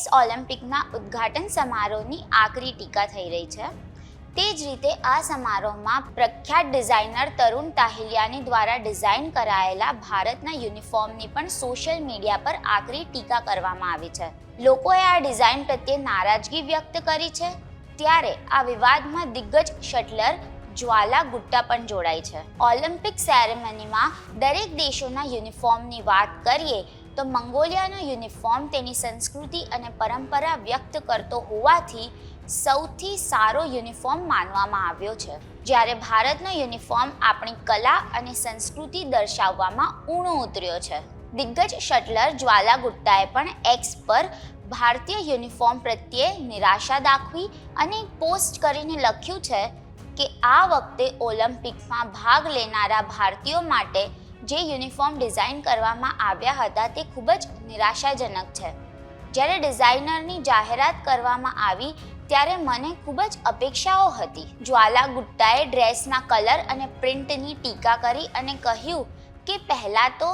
Paris ઓલિમ્પિકના ઉદ્ઘાટન સમારોહની આકરી ટીકા થઈ રહી છે. તે જ રીતે આ સમારોહમાં પ્રખ્યાત ડિઝાઇનર તરુણ તાહિલિયાની દ્વારા ડિઝાઇન કરાયેલા ભારતના યુનિફોર્મની પણ સોશિયલ મીડિયા પર આકરી ટીકા કરવામાં આવી છે. લોકોએ આ ડિઝાઇન પ્રત્યે નારાજગી વ્યક્ત કરી છે. ત્યારે આ વિવાદમાં દિગ્ગજ શટલર જ્વાલા ગુટ્ટા પણ જોડાય છે. ઓલિમ્પિક સેરેમનીમાં દરેક દેશોના યુનિફોર્મની વાત કરીએ તો મંગોલિયાનો યુનિફોર્મ તેની સંસ્કૃતિ અને પરંપરા વ્યક્ત કરતો હોવાથી સૌથી સારો યુનિફોર્મ માનવામાં આવ્યો છે. જ્યારે ભારતનો યુનિફોર્મ આપણી કલા અને સંસ્કૃતિ દર્શાવવામાં ઊણો ઉતર્યો છે. દિગ્ગજ શટલર જ્વાલા ગુટ્ટાએ પણ એક્સ પર ભારતીય યુનિફોર્મ પ્રત્યે નિરાશા દાખવી અને પોસ્ટ કરીને લખ્યું છે કે આ વખતે ઓલિમ્પિકમાં ભાગ લેનારા ભારતીયો માટે જે યુનિફોર્મ ડિઝાઇન કરવામાં આવ્યા હતા તે ખૂબ જ નિરાશાજનક છે. જ્યારે ડિઝાઇનરની જાહેરાત કરવામાં આવી, ત્યારે મને ખૂબ જ અપેક્ષાઓ હતી. જ્વાલા ગુટ્ટાએ ડ્રેસના કલર અને પ્રિન્ટની ટીકા કરી અને કહ્યું કે પહેલાં તો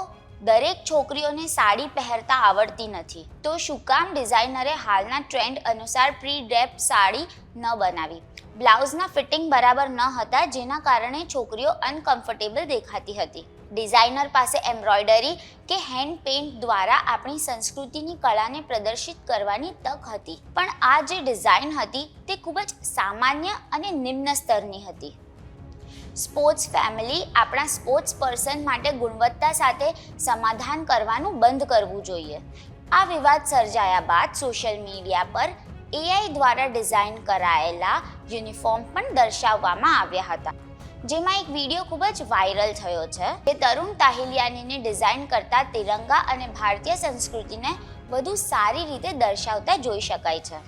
દરેક છોકરીઓને સાડી પહેરતા આવડતી નથી. તો શું કામ ડિઝાઇનરે હાલના ટ્રેન્ડ અનુસાર પ્રી ડ્રેપ સાડી ન બનાવી? બ્લાઉઝના ફિટિંગ બરાબર ન હતા, જેના કારણે છોકરીઓ અનકમ્ફર્ટેબલ દેખાતી હતી. ડિઝાઇનર પાસે એમ્બ્રોઇડરી કે હેન્ડ પેઇન્ટ દ્વારા આપણી સંસ્કૃતિની કળાને પ્રદર્શિત કરવાની તક હતી. પણ આ જે ડિઝાઇન હતી તે ખૂબ જ સામાન્ય અને નિમ્ન સ્તરની હતી. સ્પોર્ટ્સ ફેમિલી આપણા સ્પોર્ટ્સ પર્સન માટે ગુણવત્તા સાથે સમાધાન કરવાનું બંધ કરવું જોઈએ. આ વિવાદ સર્જાયા બાદ સોશિયલ મીડિયા પર એઆઈ દ્વારા ડિઝાઇન કરાયેલા યુનિફોર્મ પણ દર્શાવવામાં આવ્યા હતા. જેમાં એક વીડિયો ખૂબ જ વાયરલ થયો છે તે તરુણ તાહિલિયાનીને ડિઝાઇન કરતા તિરંગા અને ભારતીય સંસ્કૃતિને વધુ સારી રીતે દર્શાવતા જોઈ શકાય છે.